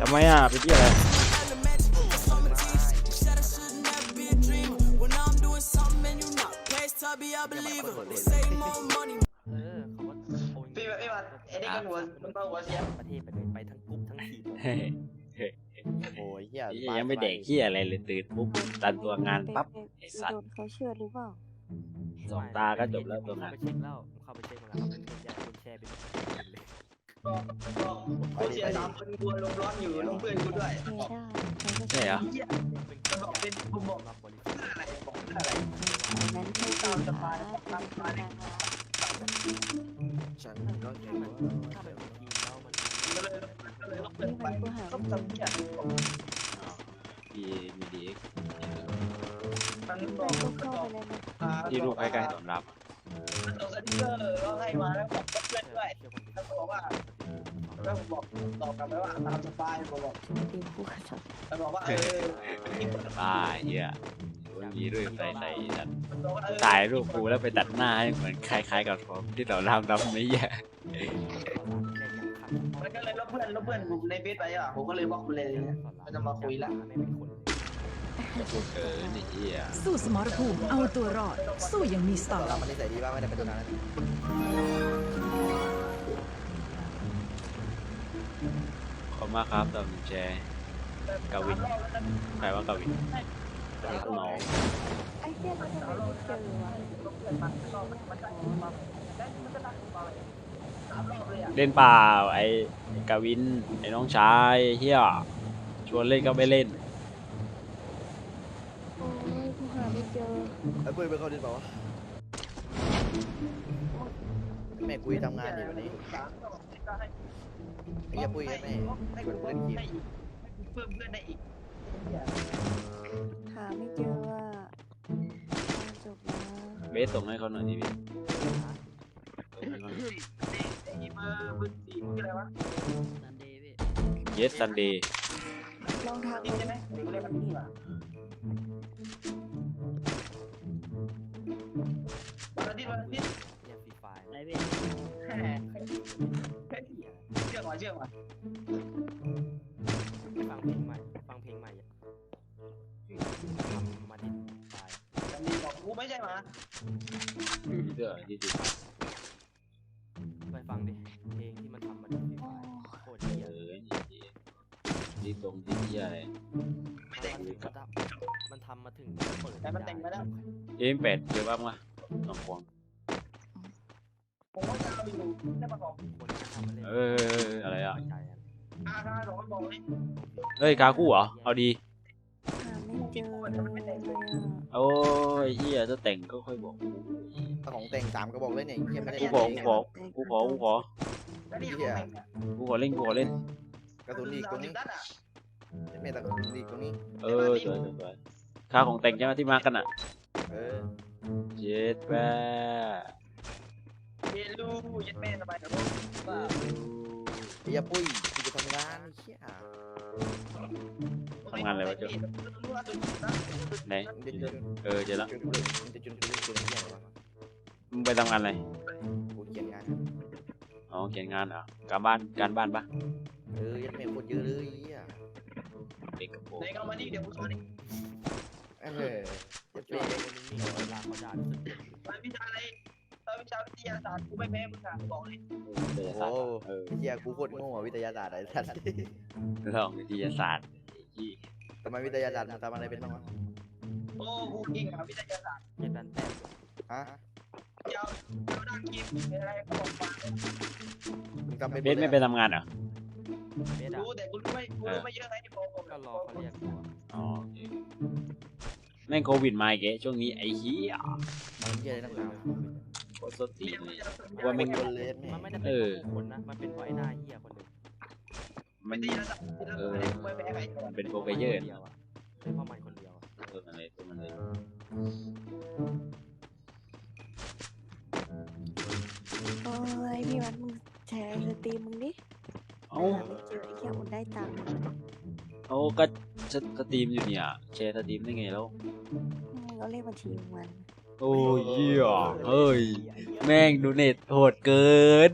ทำไมอะไปที่อะไรเออเขาว่าโอนพี่พี่วันไอ้นี่ก็หัวมันก็หัวเสียประเทศไปเลยไปทั้งกรุ๊ปทั้งทีมเฮ้ยโอ้ยเหี้ยไอ้เหี้ยยังไม่แดกเหี้ยอะไรเลยตื่นปุ๊บตันตัวงานปั๊บไอ้สัตว์โดนเขาเชื่อหรือเปล่าสองตาก็จบแล้วตัวงาน กบอกกูเสียสามคนกูลมร้อนอยู่ลูกเพื่อนกูด้วยแชร์ได้เขาก็ใช่เหรอเหี้ยเป็นมันบอกเป็นผมบอกรับบริเพื่ออะไรบอกเพื่ออะไรอันนั้นให้ตามสบายตามสบายฉันก็เก่งมันว่าถ้าแบบทีมแล้วมันก็เลยก็เลยลบเพื่อนนี่ไปมันกูหาก็ไม่เจจำอเหี้ยพี่มีดีมันบมัอกนก็มันเข้าบอกไปเลยนะที่ลูกใกล้ๆสำรับ ผมบอกตอบกลับไปว่าตามสบายผมบอกตีมกูกระสับแล้วบอกว่าเออที่คนบ้าเหี้ยมีรูปใส่ใส่สัตว์มันบอกว่าเออถ่ายรูปกูแล้วไปตัดหน้าให้เหมือนคล้ายๆกับผมที่เราทำทำไม่แย่มันก็เลยลบเพื่อนลบเพื่อนผมในเฟซไปอะผมก็เลยบล็อกมันเลยมันจะมาคุยละไม่เป็นคนเออไอ้เหี้ยสู้สมรภูมิเอาตัวรอด สู้อย่างมีสไตล์เรามันนิสัยดีบ้างไม่ได้เป็นตัวนั้น มากครับตอนแชร์กาวินใครว่ากาวินน้องไอ้เหี้ยมันทำไมไม่เจอวะเล่นเปล่าไอ้กาวินไอ้น้องชายเฮียชวนเล่นก็ไม่เล่นโอ้ยกูหาไม่เจอไอ้ปุ้ยไปเข้าดินเปล่าวะแม่กุยทำงานอยู่วันนี้ ไอ้เหี้ยปุ้ยแม่ให้คนเพื่อนกินเพิ่มเพื่อนได้อีกหาไม่เจอว่าจบแล้วเบสส่งให้เขาหน่อยดิพี่ส่งให้เขาหน่อยไอ้เบอร์เบอร์สี่คืออะไรวะเยสซันเดย์ลองทางนี่ใช่ไหมกูเรียกมันนี่ว่ะวั ชื่อว่าเชื่อว่าฟังเพลงใหม่ ฟังเพลงใหม่ทำมาดิไฟล์แต่นี่บอกกูไม่ใช่หมาเสื้อที่ดีไปฟังดิ เพลงที่มันทำมาดิฟรีไฟล์โคตรเหี้ยเออที่ตรงที่เฮียอะไรมันถึงระดับมันทำมาถึงเปิดแต่มันแต่งมาแล้วเอ็มแปดเจอบ้างวะลองควง ผมก็จะเอาอยู่ได้มาบอกคนที่ทำมาเล่นเอออะไรอะ ใจอะอาคาบอกว่าบอกเลยเฮ้ยกากู้เหรอ เอาดี หาไม่เจอเลยอะโอ้ยเฮียจะแต่งก็ค่อยบอกถ้าของแต่งสามก็บอกเลยเนี่ยเหี้ยไม่ได้กูขอกูขอกูขอกูขอแล้วนี่ของแต่งเนี่ยกูขอเล่นกูขอเล่น กระสุนอีกตรงนี้นัดอะแม่ตะกระสุนอีกตรงนี้ เออสวยสวยสวยค่าของแต่งใช่ไหมที่มากันอะ เออ เจ็ดแปด เยลูยัดแม่สบายกับผมว่าไอ้เหี้ยปุ้ยกูจะทำงานไอ้เหี้ยทำงานอะไรวะเจ้าไหนมันจะจนเออเจอแล้วจนเลยมันจะจนกูเล่นเกมเหี้ยวะมึงไปทำงานอะไรกูเขียนงาน อ๋อเขียนงานเหรอการบ้านการบ้านปะเออยัดแม่โคตรเยอะเลยไอ้เหี้ยเด็กกระโปรงเด็กเอามานี่เดี๋ยวกูสอนอีกเออยัดช่วแม่ยนิ่งๆเวลาเขาด่ารู้สึกเจ็บมันวิชาอะไรตอน วิชาวิทยาศาสตร์กูไม่แพ้มึงอะบอกเลยวิทยาศาสตโอ้ร์เออเหี้ยกูโคตรโง่อะวิทยาศาสตร์ไอ้สัสลองวิทยาศาสตร์ที่ทำไมวิทยาศาสตร์มันทำอะไรเป็นบ้างวะโอ้กูเก่งอะวิทยาศาสตร์เจ็บดันแต้มฮะยาวเอาด้านเกมอะไรก็บอกมามึงทำไม่เบสไม่ไปทำงานเหรอเบสอะรู้แต่กูรู้ไม่กูรู้ไม่เยอะไงที่บอกผมก็รอเขาเรียกกูอะอ๋อแม่งโควิดมาอีกแกช่วงนี้ไอ้เหี้ยมันเหี้ยอะไรนักหนา คตรสดตีนเลยว่าแม่งโดนเลยแม่มันไม่ได้เป็นผู้คนนะ มันเป็นไว้หน้าเหี้ยคนหนึ่งมันวิทยาศาสตร์กูไม่แพ้ใครมันเป็นโปรไฟเยอร์เดียวอะเป็นเพราะมันคนเดียวอะตัวมันเลยตัวมันเลยโอ้ยพี่วันมึงแชร์สตรีมมึงดิเอ้าหาไม่เจอไอ้แค่อุ่นได้ตังค์เอาก็สสตรีมอยู่เนี่ยแชร์สตรีมได้ไงแล้วมึงเอาเลขบัญชีมึงมัน โอ้ยเหี้ยเฮ้ย แม่งดูเน็ตโหดเกิน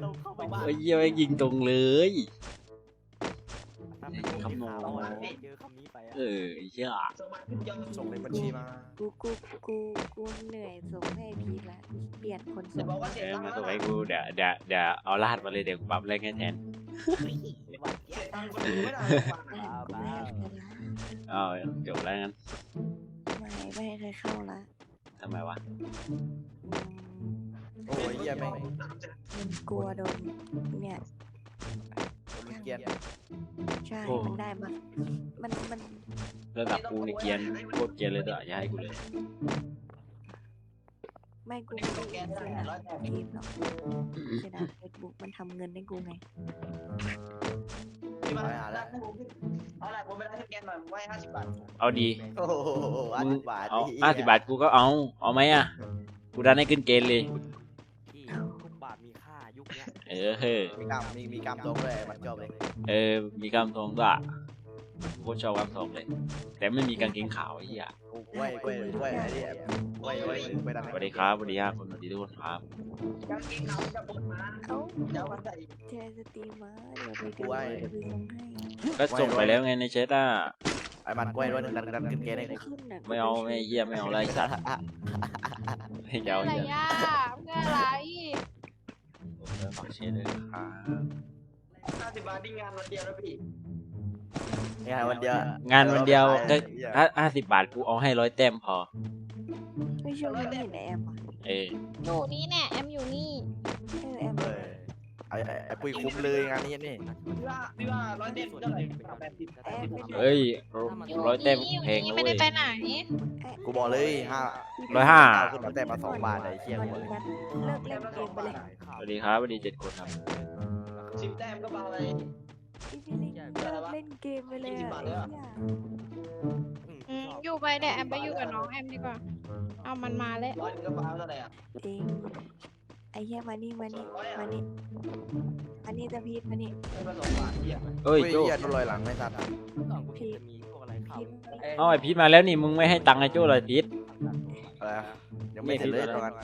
เราเข้าไปบ้านไอ้เหี้ยแม่งยิงตรงเลยถ้าเป็นพวกที่ข่าวอะเจอคำนี้ไปอะเออไอ้เหี้ยสมัครขึ้นยอมส่งในบัญชีมากูกูกูกูเหนื่อยส่งให้พีละเปลี่ยนคนจะส่งบอกว่าเสีเอยอตังค์มาแล้วส่งนะให้กูเดี๋ยวเดี๋ยวเดี๋ยวเอารหัสมาเลยเดี๋ยวกูปรับเลขให้แทนเสียตังค์คนดูไม่ได้ไม่กูไม่ให้ใครละเอาจบแล้วงั้น ไม่ไม่ให้ใครเข้าละทำไมวะอืมโอ้ยเหี้ยแม่งกลัวโดนเนี่ยมันเกลียนใช่มันได้มามันมันระดับกูนี่เกรียนโคตรเกรียนเลยเด้ออย่าให้กูเลยไม่กูไม่ได้เสียดายทีมหรอกเสียดายเฟซบุ๊กมันทำเงินให้กูไงที่มาแล้ว เอาล่ะผมไปได้แกนหน่อยไว้ห้าสิบบาท เอาดีโอ้โหอันมึงบาทเอาไหี้ยห้าสิบบาทกูก็เอา เอาไหมอะ กูดันให้ขึ้นเกณฑ์เลย ที่ทุกบาทมีค่ายุคเนี้ย เออเฮ้ยมีกล้ามมีมีกล้ามตรงด้วยมันชอบเลย เออ มีกล้ามทองด้วยอะกู โคตรชอบกล้ามทองเลย แต่ไม่มีกางเกงขาวไอ้เหี้ยกูกล้วยกล้วยกล้ยไอ้นี่กล้วยกล้ยไปดันสวัสดีครับสวัสดีครับคนสวัสดีทุกคนครับกางเกงขาวจะบดมาเอ้าเดี๋ยวมาใส่แชร์สตรีมมาเดี๋ยวไปดูเดี๋ยวไปส่งให้ก็ส่งไปแล้วไงในแชทอะไอ้มันกล้วยด้วยดันดันขึ้นเกณฑ์ให้ไม่ขึ้นน่ะไม่เอาไม่เหี้ยไม่เอาอะไรสัตว์ไม่เอาอะไรเหี้ยย่าเพื่ออะไรผมจะฝากเชียร์เลยครับห้าสิบบาทที่งานวันเดียวนะพี่ เนี่ยวันเดียวงานวันเดียวก็เหี้ยห้าห้าสิบบาทกูเอาให้ร้อยแต้มพอ ไม่ช่วยไม่เห็นแอมอะเอออยู่นี่แน่แอมอยู่นี่เออแอมเออไอ้ไอ้ไอ้ปุ้ยคุ้มเลยงานนี้นี่พี่ว่าพี่ว่าร้อยเต็มเท่าไหร่แปดสิบแอมไม่ช่วยเอ้ยอยู่ร้อยแต้มนี่อยู่แพงนี่นะไม่เว้ได้ยไปไหนกูบอกเลยห้าร้อยห้าขึ้นมาแต่มาสองบาทไอ้เชี่ยวันกูนี้มันเลิกเล่นเกมไปเลยสวัสดีครับสวัสดีเจ็ดคนครับสิบแต้มก็บาอะไรพี่พี่ลิงเลิกเล่นเกมไปเลยยี่สิบบาทเลยอะเนี่ยอืมอยู่ไปเดี๋ยวแอมไปอยู่กับน้องแอมดีกว่า เอามันมาแล้ว ร้อยนึงก็บาเท่าไหร่อะจริงไอ้เหี้ยมานี่มานี่มานี่มานี่จะพีทมานี่ไม่ผสมบาทเที่ยเอ้ยเฮ้ยโจเหี้ยโดนลอยหลังไม่ทันก่อนกูเห็นจะมีพวกอะไรข่าวพีทมานี่เอาไอพีทมาแล้วนี่มึงไม่ให้ตังค์ไอโจ้เลยพีทอะไรอะยังไม่เสร็จเลยตรงนั้น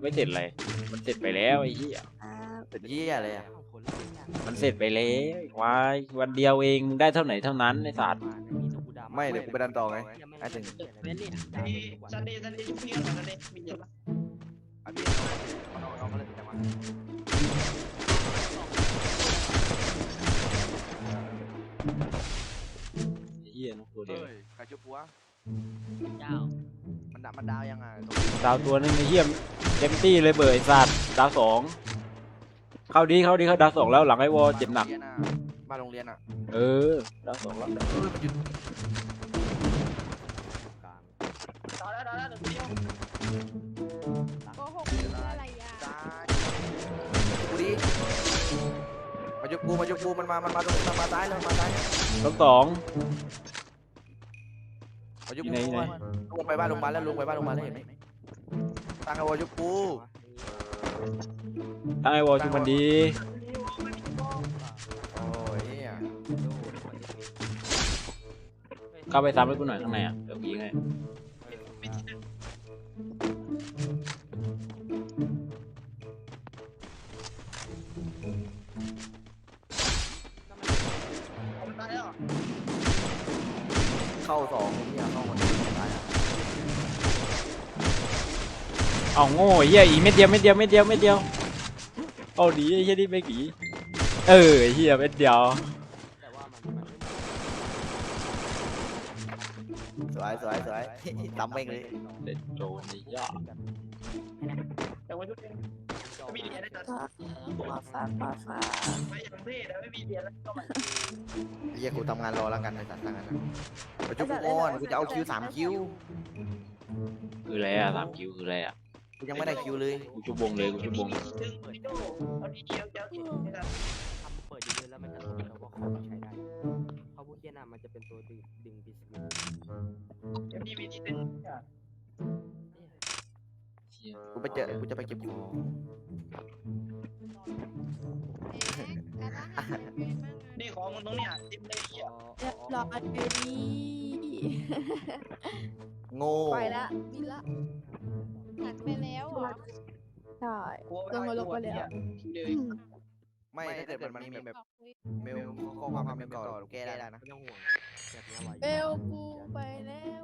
ไม่เสร็จเลยมันเสร็จไปแล้วไอ้เหี้ยอ่าเป็นเหี้ยเลยอะคนเล่นยาก มันเสร็จไปแล้วไอ้ควายวันเดียวเองมึงได้เท่าไหนเท่านั้นไอ้สัตว์ไม่เดี๋ยวกูไปดันต่อไงไอ้ถึงเล่นเนี่ยมีซันเดย์ซันเดย์ยุคนี้ซันเดย์มีเยอะปะอันนี้น้องน้องก็เล่นจังหวะไอ้เหี้ยนกตัวเดียวเฮ้ยใครชุบหัวเจ้ามันดับมันดาวยังไงดาวตัวนึงไอ้เหี้ยเต็มที่เลยเบอร์ไอ้สัตว์ดาวสอง เข้าดีเข้าดีเข้าดาวสองแล้วหลังไอ้วอลเจ็บหนักบ้านโรงเรียนอะเออดาวสองแล้วเออมันหยุดกลางตอนแล้วตอนแล้วหนึ่งเดียวโกหกเพื่ออะไรย่าตายกูดิมาจุบกูมาจุบกูมันมา มันมาตรงนี้มันมาตายแล้วมาตายแล้วดาวสอง มาจุบอยู่กูไหนอยู่ไหนลุงไปบ้านโรงพยาบาลแล้วลุงไปบ้านโรงพยาบาลแล้วเห็นไหมตั้งเอาไว้จุบกูทั้ง ไอ้วอลชุบมันดีโอ้ยเหี้ยเข้าไปซ้ำให้กูหน่อยข้างในอะเดี๋ยวยิงให้ตายแล้วเข้าสองเหี้ยเข้าคนเดียวตายอะ เอาโง่ไอ้เหี้ยอีกเม็ดเดียวเม็ดเดียวเม็ดเดียวเม็ดเดียวเอาดีไอ้เหี้ยนี่ไม่กี่เออไอ้เหี้ยเม็ดเดียวแต่ว่ามันมันสวยสวยสวยตำเองเลยเด็ดโจนไอ้เหี้ยแต่ว่าชุดนี้ไม่มีเหรียญได้ตัดฟ้าฟ้าฟ้าฟ้าไม่อย่างเท่แต่ไม่มีเหรียญแล้วก็มาเหี้ยกูทำงานรอแล้วกันในสัตว์ทางนั้นนะไปจุบกูก่อนกูจะเอาคิวสามคิวคืออะไรอะสามคิวคืออะไรอะ กูยังไม่ได้คิวเลยกูชุบวงเลยกูชุบวงดึงพี่โจเอาดีเดียวเดียวกินไม่ได้ทำเปิดเยอะๆแล้วมันจะรู้แล้วว่าของใช้ได้เพราะพวกเหี้ยน่ะมันจะเป็นตัวดึงดึงบิสกิตเดี๋ยวพี่มีที่ดึงเหี้ยกูไปเจอกูจะไปเก็บของนี่ของมึงตรงเนี้ยจิ้มเลยเหี้ยเรียบร้อยดีโง่ไปละบินละ หันไปแล้วเหรอใช่ กลัวลงมาลงไปแล้วทีเดียวไม่ถ้าเกิดมันมีแบบบอกคุยเมลข้อความเมลก่อนแก้ได้นะ ไม่ต้องห่วงแบบนี้ไว้เอลกูไปแล้ว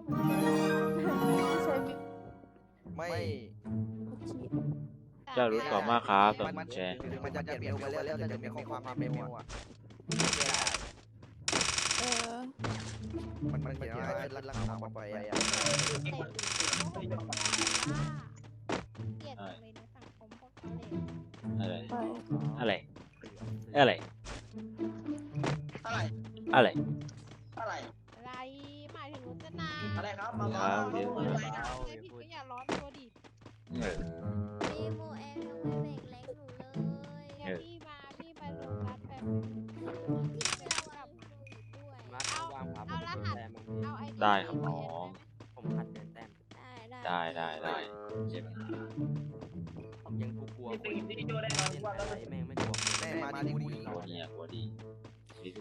ใช่มิกไม่ชีเจ้ารู้ต่อมากครับต่อมันแชร์ถึงมันจะเปลี่ยนเมลไปแล้วแต่จะมีข้อความมาเมลอะเออ มันมันเขียนว่าให้รักษาความปลอดภัยอะเปลี่ยนเลยในสังคมพวกเขาเลยอะไร ไปอะไร อะไร อะไรอะไรอะไร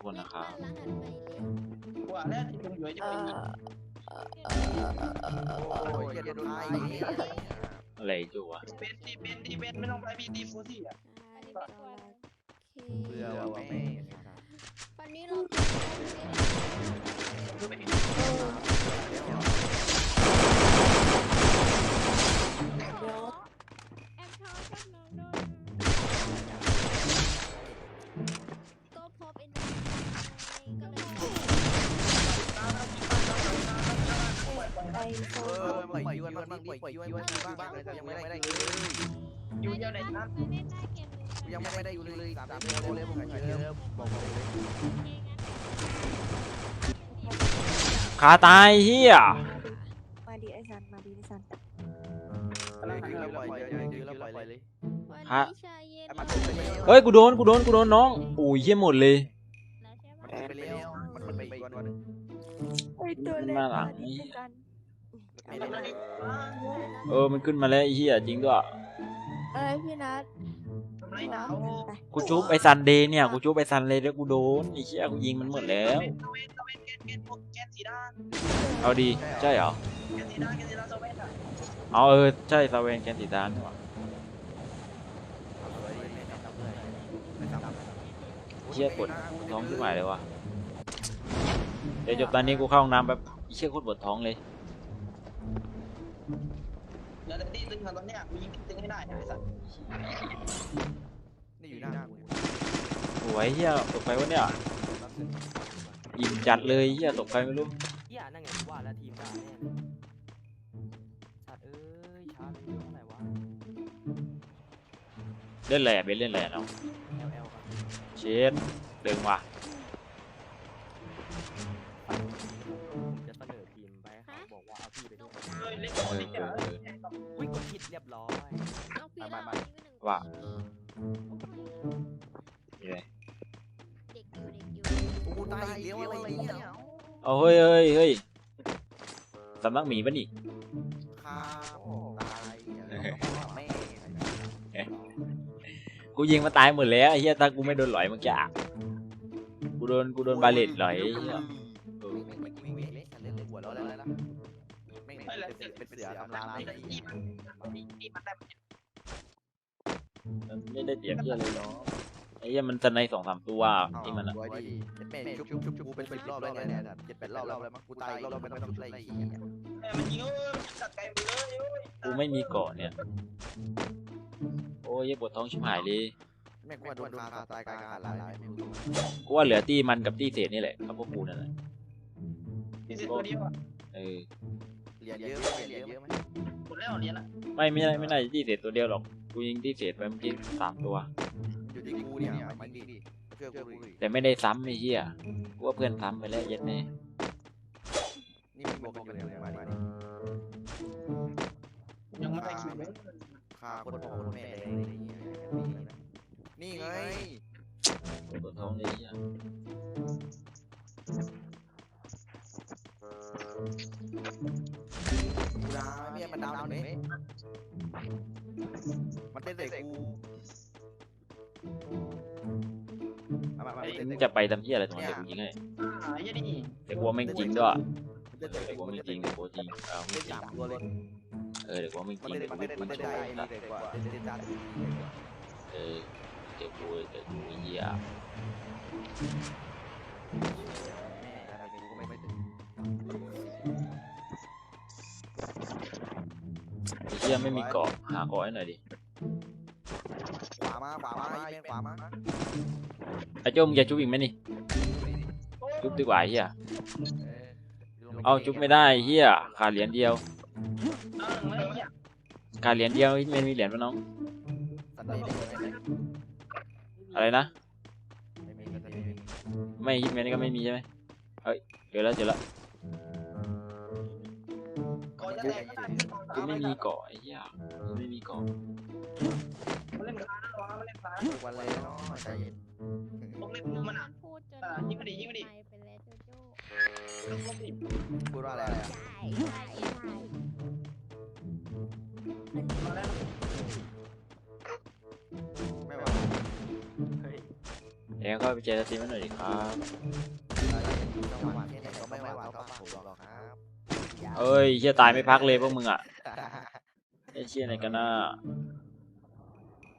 กคนนะครับรหัสไปเลยกลัวแล้วที่ผมอยู่จะเอเป็นอโอ้ยอย่าโดนไล่อะไรจู่วะเป็นที่เป็นที่เป็นไม่ต้องไปพีดีฟูซี่อะอันนี้ไม่กลัวนะเบื่อว่ะแม่วันนี้เรา เอนอปล่อยยูนมันบ้างปล่อยยูนมันบ้างเลยยังไม่ได้เลยอยู่เดียวในนั้นเคยเล่นได้เกมหนึงยังไม่ได้อยู่เลยสามเดือนเลยผมหายเยอะบอกเลยขาตายเฮียมาดีไอซันมาดีไอซันอะไรคือแล้วปล่อยเยอะๆแล้วปล่อยเลยวันฮะนี้ชายเย็นมันไปแล้วเฮ้ยกูโดนกูโดนกูโดนน้องอุ้ยเฮียหมดเลยแล้วใช่ปะมันไปแล้วมันไปอีกวันนึงไอตัวเล็กมาหลังดี ไอซันไม่ได้เออ มันขึ้นมาแล้วไอ้เฮียจริงด้วยอะไรพี่นัททำไรหนาวกูชุบไอ้ซันเดย์เนี่ย กูชุบไอ้ซันเลยแล้วกูโดนไอ้เฮียกูยิงมันหมดแล้วตะเวนตะเวนตะเวนแกนแกนพวกแกนสีด้านเอาดี ใช่เหรอแกนสีด้านแกนสีด้านตะเวนอะเอาเออ ใช่ซาเวนแกนติดานนี่หว่าเฮียปวดท้องขึ้นมาเลยวะเดี๋ยวจบตอนนี้กูเข้าห้องน้ำแบบเฮียโคตรปวดท้องเลย เดี๋ยวแต่ที่ตึงกันตอนเนี้ยกูยิงตึงให้ได้ไอ้สัตว์นี่อยู่หน้ากูโอ้ยเฮียตกไฟวะเนี่ยยิงจัดเลยเฮียตกไฟไม่รู้เฮียนั่นไงกูว่าแล้วทีมด่าแน่เลยสัตว์เอ้ยช้าไปเยอะเท่าไหร่วะเล่นแหล่เป็นเล่นแหล่เนาะ L L ครับเชดเดิงว่ะ ฮ้ยเฮ้ยเฮ้ยสำนักหมีปะนี่ข้าวตายแม่กูยิงมาตายหมดแล้วไอ้เฮียตากูไม่โดนหลอยเมื่อกี้อะกูโดนกูโดนบาเลตหลอยไอ้เหี้ยเออไม่ไม่ไม่ไม่เล่นหัวเราะแล้วแล้วไม่เป็นเสือทำลายไอ้ที่มันที่มันได้มันไม่ได้เจ็บเฮียเลยเนาะ ไอ้เฮียมันสไนสองสามตัวที่มันอะ ไว้ดีแม่ชุบชุบชุบกูเป็นสิบรอบแล้วเนี่ยเจ็ดแปดรอบแล้วมั้งกูตายรอบแล้วไม่ต้องชุบอะไรอีกเออมันยิงเอ้ยมันจัดไกลไปเลยเอ้ยกูไม่มีเกาะเนี่ย โอ้ยเหี้ยปวดท้องชิบหายเลยแม่งว่าโดนคาตายกลางขาดลายไม่รู้กูว่าเหลือตี้มันกับตี้เศษนี่แหละกับพวกกูนั่นแหละที่สุดตัวเดียวอะเออเหรียญเยอะไหมเหรียญเยอะไหมหมดแล้วเหรียญละไม่ไม่ได้ไม่ได้ตี้เศษตัวเดียวหรอก กูยิงตี้เศษไปเมื่อกี้สามตัว อยู่ที่กูเนี่ยมันดีดิช่วยกูดิแต่ไม่ได้ซ้ำไอ้เหี้ยกูว่าเพื่อนซ้ำไปแล้วเย็ดแน่นี่มึงบอกกันอยู่เนี่ยมาดิยังไม่ได้คิวเลยฆ่าคนพ่อคนแม่เลยนี่ไงปวดท้องเลยไอ้เหี้ยกูดาวเนี่ยมันดาวหนึ่งเมตรมันเต้นใส่กู มามามาเต้นมึใส่งจะไปทำเหี้ยอะไรตรงนั้นเดี๋ยวกูยิงให้อ่าไอ้ยี่นี่แต่กูว่าไม่งจริงด้วยเล่นเออเดี๋ยวกูไม่จริงเดี๋ยวกูจริงเอาไม่เล่นจริสางมตัวเลยเออเดี๋ยวกูไม่จมันริงเล่เดี๋นยวกูมันไม่เล่นจริมันงเล่นโชได้ว์ดีเลยกว่าเล่นเล่นจานเออเดี๋ยวกูเดี๋ยวกูเหี้ยแม่อะไรกูก็ไม่ไม่ถึงไอ้เหี้ยไม่มีเกาะหาเกาะให้หน่อยดิขวา มาขวามาไอ้แม่ขวามาไอ้โจมงจะจุ๊บอีกไหมนี่จุ๊บดีกว่าไอ้เหี้ยเออเอาจุ๊บไม่ได้ไอ้เหี้ยขาดเหรียญเดียวเออไม่เนี่ยขาดเหรียญเดียวไม่มีเหรียญปะน้องสันนิษฐานไม่มีอะไรนะไม่มีไม่มีไม่ฮิตแมนก็ไม่มีใช่ไหมเฮ้ยเจอแล้วเจอแล้วก่อนจะแตกก็ได้กูไม่มีเกาะไอ้เหี้ยกูไม่มีเกาะ มันเล่นค้านะวะมันเล่นค้าทุกวันเลยเนาะใจเย็นผมเล่นน้อมันอะพูดจนอ่ายิงมาดิยิงมาดิไปไปแล้วโจโจ้พูดว่าอะไรอะมาแล้วไม่ไหวเฮ้ยเดี๋ยวก็ไปเจอสตรีมมันหน่อยดิครับจังหวะที่ไหนก็ไม่ไหวก็ปากผมหรอกครับเอ้ยเหี้ยตายไม่พักเลยพวกมึงอะไอ้เชี่ยไหนกันน่ะ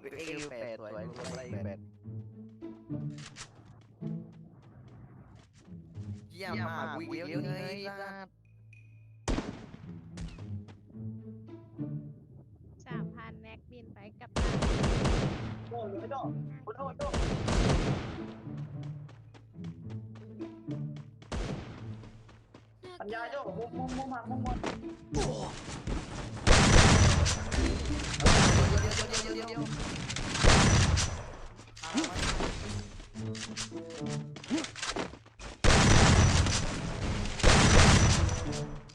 เอ็กซ์แปดสวยกูอะไรแปดเยี่ยมมากวิ่งเยอะเลยสัสสามพันแม็กบินไปกับโอ้ยไม่ต้องโอ้ยโอ้ยปัญญาโจ้มุมมุมมุมมามุมมุม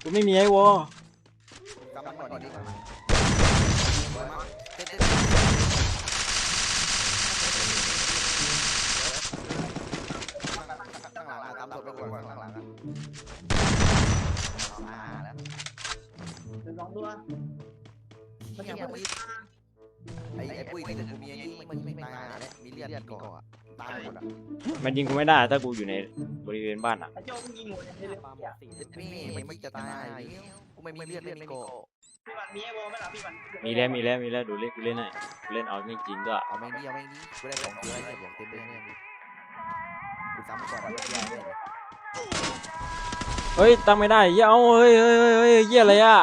กูไม่มีไอ้วอ กำลังก่อนดีกว่าสวยมากเต้นเต้นข้างหลังอะตามศพไปก่อนข้างหลังอะมาแล้วเดี๋ยวลองดูอะมันยังไม่ไอ้ไอ้ปุ้ยนี่กูมีไอ้นี่มันไม่ตายแล้วมีเลือดก่อน ตายหมดอะมันยิงกูไม่ได้ถ้ากูอยู่ในบริเวณบ้านอะไอ้โจ้มึงยิงหัวอย่างนี้เลยปาหมพี่ดสี่นี่มันไม่จะตายกูไม่มีเลือดเล่นไม่โกมันมีไอ้โบไหมล่ะพี่มันมีแล้วมีแล้วมีแล้วดูเล่นกูเล่นให้กูเล่นเอาไม่จริงด้วยเอาไม่ดีเอาไม่ดีกูได้ของเยอะเลยอย่างเต็มเลยเนี่ยกูซ้ำก่อนแล้วก็เลยเฮ้ยตั้งไม่ได้เหี้ยเอาเฮ้ยเฮ้ยเฮ้ยเฮ้ยเหี้ยอะไรอะ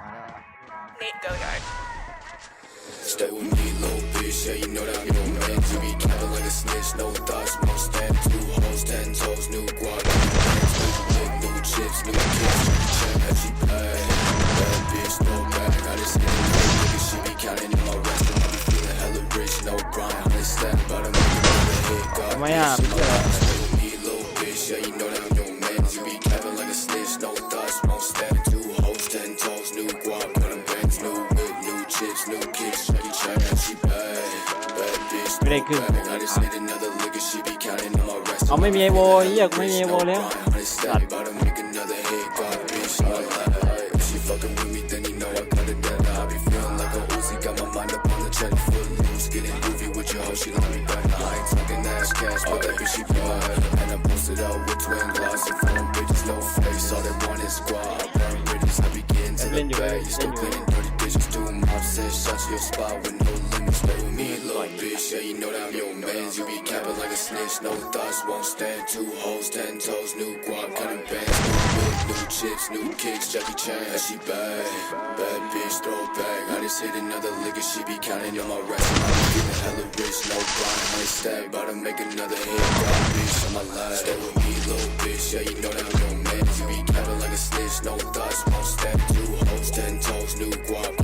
มาแล้ว Stay Yeah, you know that I'm your man. You be capping like a snitch. No thoughts, no stand. Two hoes, ten toes, new guap. New chips, new kicks. My rest. เอาไม่มีไอ้วอเหี้ยกูไม่มีไอ้วอแล้ว Honey stack, about to make another hit. God, bitch, no lie. If she fucking with me Look, bitch, yeah, you know that I'm your man's You be capping like a snitch, no thoughts, won't stand. Two hoes, ten toes, new guap, cutting bands. New chips, new kicks, Jackie Chan And she bad, bad bitch, throw back. I just hit another liquor, she be counting on my racks I'm getting hella rich, no grind, I stack. Bout to make another hit, God, bitch, on my life Stay with me, little bitch, yeah, you know that I'm your man. You be capping like a snitch, no thoughts, won't stand. Two hoes, ten toes, new guap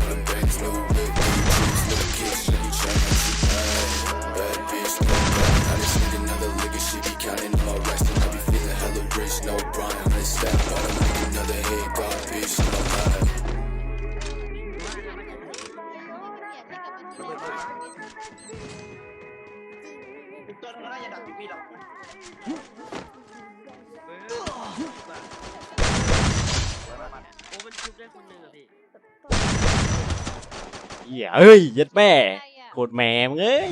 เหี้ยเอ้ยยัดแม่ใครอะโคตรแหมมึงเอ้ย